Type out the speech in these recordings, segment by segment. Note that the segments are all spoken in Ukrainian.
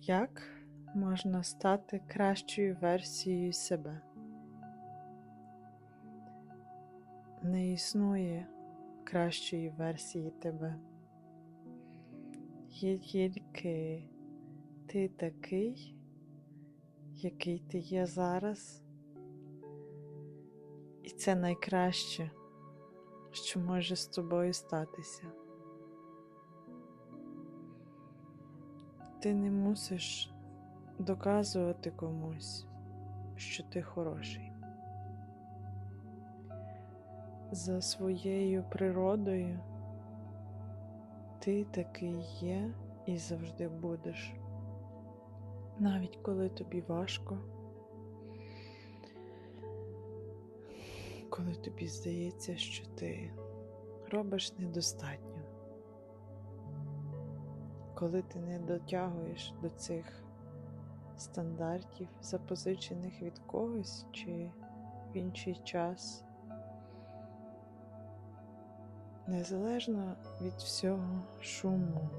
Як можна стати кращою версією себе? Не існує кращої версії тебе. Є тільки ти такий, який ти є зараз, і це найкраще, що може з тобою статися. Ти не мусиш доказувати комусь, що ти хороший. За своєю природою ти такий є і завжди будеш, навіть коли тобі важко, коли тобі здається, що ти робиш недостатньо коли ти не дотягуєш до цих стандартів, запозичених від когось чи в інший час, незалежно від всього шуму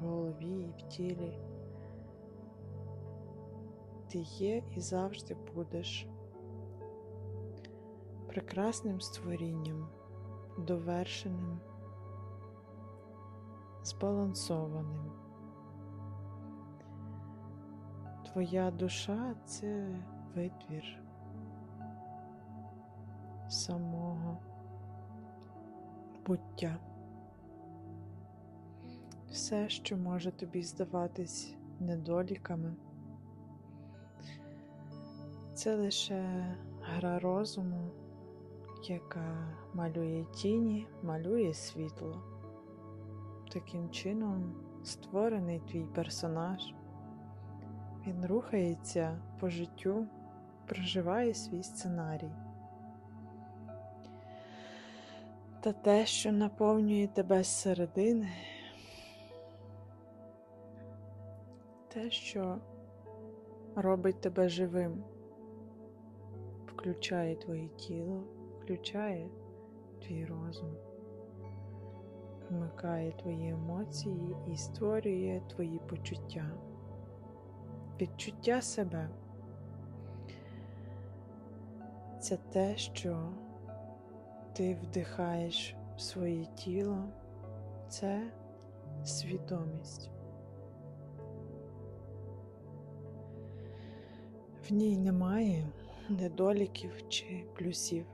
в голові і в тілі, ти є і завжди будеш прекрасним створінням, довершеним збалансованим. Твоя душа це витвір самого буття. Все, що може тобі здаватись недоліками, це лише гра розуму, яка малює тіні, малює світло. Таким чином створений твій персонаж. Він рухається по життю, проживає свій сценарій. Та те, що наповнює тебе зсередини, те, що робить тебе живим, включає твоє тіло, включає твій розум вмикає твої емоції і створює твої почуття, відчуття себе. Це те, що ти вдихаєш в своє тіло, це свідомість. В ній немає недоліків чи плюсів.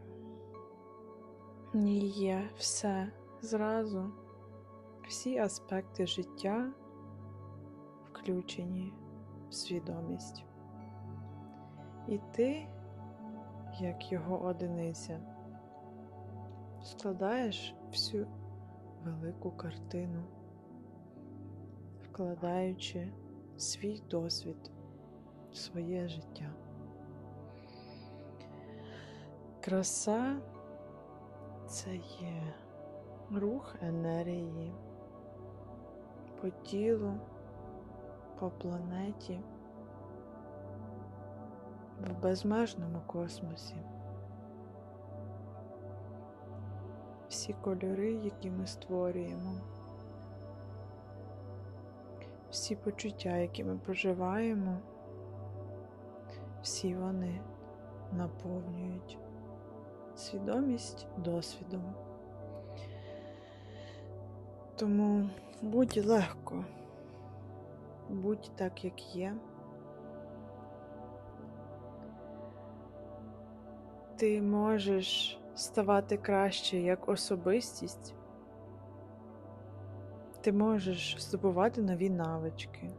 В ній є все зразу всі аспекти життя включені в свідомість. І ти, як його одиниця, складаєш всю велику картину, вкладаючи свій досвід в своє життя. Краса це є рух енергії по тілу, по планеті, в безмежному космосі. Всі кольори, які ми створюємо, всі почуття, які ми проживаємо, всі вони наповнюють свідомість досвідом. Тому будь легко, будь так, як є. Ти можеш ставати краще як особистість, ти можеш здобувати нові навички,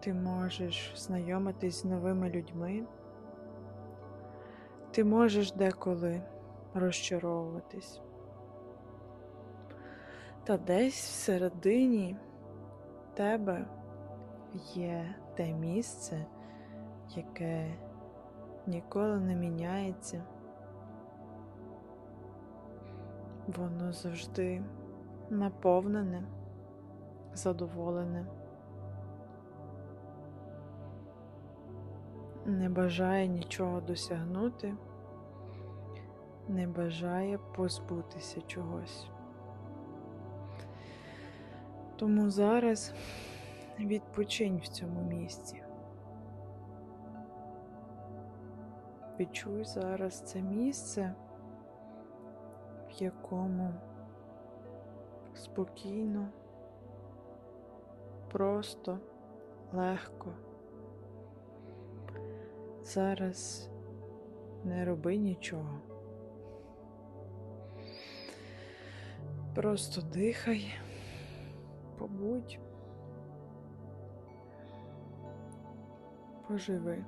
ти можеш знайомитись з новими людьми, ти можеш деколи розчаровуватись. Та десь всередині тебе є те місце, яке ніколи не міняється. Воно завжди наповнене, задоволене, не бажає нічого досягнути, не бажає позбутися чогось. Тому зараз відпочинь в цьому місці. Відчуй зараз це місце, в якому спокійно, просто, легко. Зараз не роби нічого. Просто дихай, побудь, поживи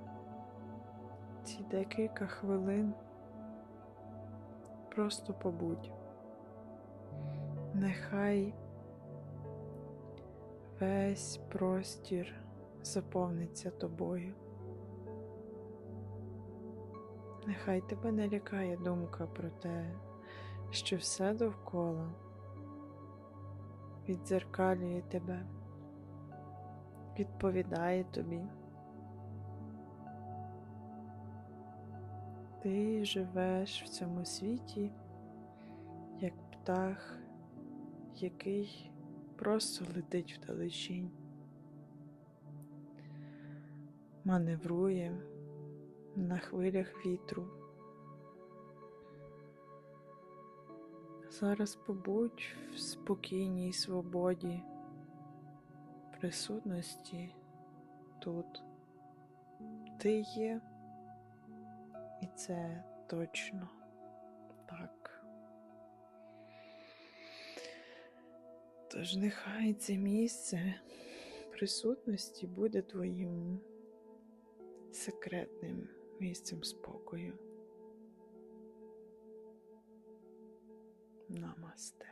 ці декілька хвилин. Просто побудь. Нехай весь простір заповниться тобою. Нехай тебе не лякає думка про те, що все довкола віддзеркалює тебе, відповідає тобі. Ти живеш в цьому світі як птах, який просто летить вдалечінь, маневрує на хвилях вітру. Зараз побудь в спокійній свободі, присутності тут. Ти є, і це точно так. Тож нехай це місце присутності буде твоїм секретним місцем спокою. ナマステ。